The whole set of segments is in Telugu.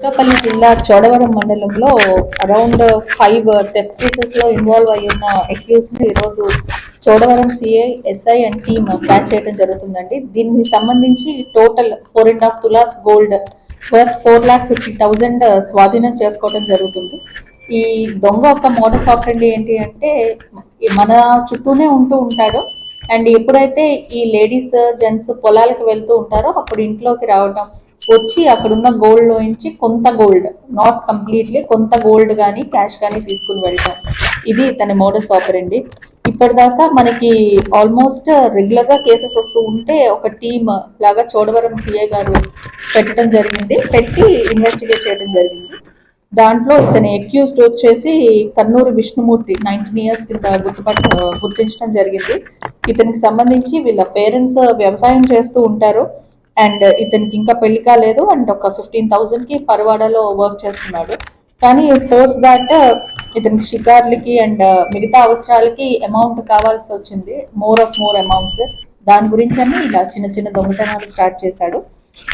అనకాపల్లి జిల్లా చోడవరం మండలంలో అరౌండ్ ఫైవ్ డెత్ కేసెస్లో ఇన్వాల్వ్ అయి ఉన్న అక్యూస్ని ఈరోజు Chodavaram CI SI and team catch చేయడం జరుగుతుందండి. దీనికి సంబంధించి total four and half tolas gold worth four lakh fifty thousand స్వాధీనం చేసుకోవడం జరుగుతుంది. ఈ దొంగ ఒక మోడస్ ఆపరండి ఏంటి అంటే మన చుట్టూనే ఉంటూ ఉంటాడు. అండ్ ఎప్పుడైతే ఈ లేడీస్ జెంట్స్ పొలాలకు వెళ్తూ ఉంటారో అప్పుడు ఇంట్లోకి రావడం వచ్చి అక్కడ ఉన్న గోల్డ్ నుంచి కొంత గోల్డ్ నాట్ కంప్లీట్లీ కొంత గోల్డ్ కానీ క్యాష్ కానీ తీసుకుని వెళ్తాం. ఇది తన మోడస్ ఆపరండి ఇప్పటిదాకా మనకి ఆల్మోస్ట్ రెగ్యులర్గా కేసెస్ వస్తూ ఉంటే ఒక టీమ్ లాగా చోడవరం సిఐ గారు పెట్టడం జరిగింది. పెట్టి ఇన్వెస్టిగేట్ చేయడం జరిగింది. దాంట్లో ఇతని అక్యూజ్డ్ వచ్చేసి కన్నూరు విష్ణుమూర్తి నైన్టీన్ ఇయర్స్ కింద గుర్తుపట్ట గుర్తించడం జరిగింది. ఇతనికి సంబంధించి వీళ్ళ పేరెంట్స్ వ్యవసాయం చేస్తూ ఉంటారు. అండ్ uh, ఇతనికి ఇంకా పెళ్ళి కాలేదు అండ్ ఒక ఫిఫ్టీన్ థౌసండ్కి పర్వాడలో వర్క్ చేస్తున్నాడు. కానీ పోస్ట్ దాట్ uh, ఇతనికి షికార్లకి అండ్ uh, మిగతా అవసరాలకి అమౌంట్ కావాల్సి వచ్చింది. మోర్ ఆఫ్ మోర్ అమౌంట్స్ దాని గురించి అని ఇలా చిన్న చిన్న దొంగతనాలు స్టార్ట్ చేశాడు.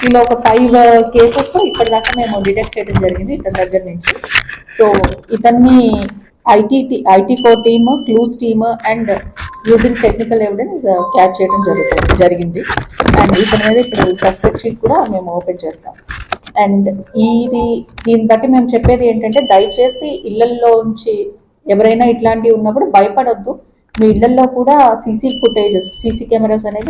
ఇలా ఒక ఫైవ్ కేసెస్ ఇప్పటిదాకా మేము డిటెక్ట్ చేయడం జరిగింది ఇతని దగ్గర నుంచి. సో ఇతన్ని IT IT co team clues team and using technical evidence catch చేయడం జరుగుతుంది జరిగింది. అండ్ ఇతని మీద ఇప్పుడు సస్పెక్ట్ షీట్ కూడా మేము ఓపెన్ చేస్తాం. అండ్ ఇది దీన్ని బట్టి మేము చెప్పేది ఏంటంటే దయచేసి ఇళ్ళల్లో ఉంచి ఎవరైనా ఇట్లాంటివి ఉన్నప్పుడు భయపడొద్దు. మీ ఇళ్ళలో కూడా సీసీ ఫుటేజెస్ సీసీ కెమెరాస్ అనేవి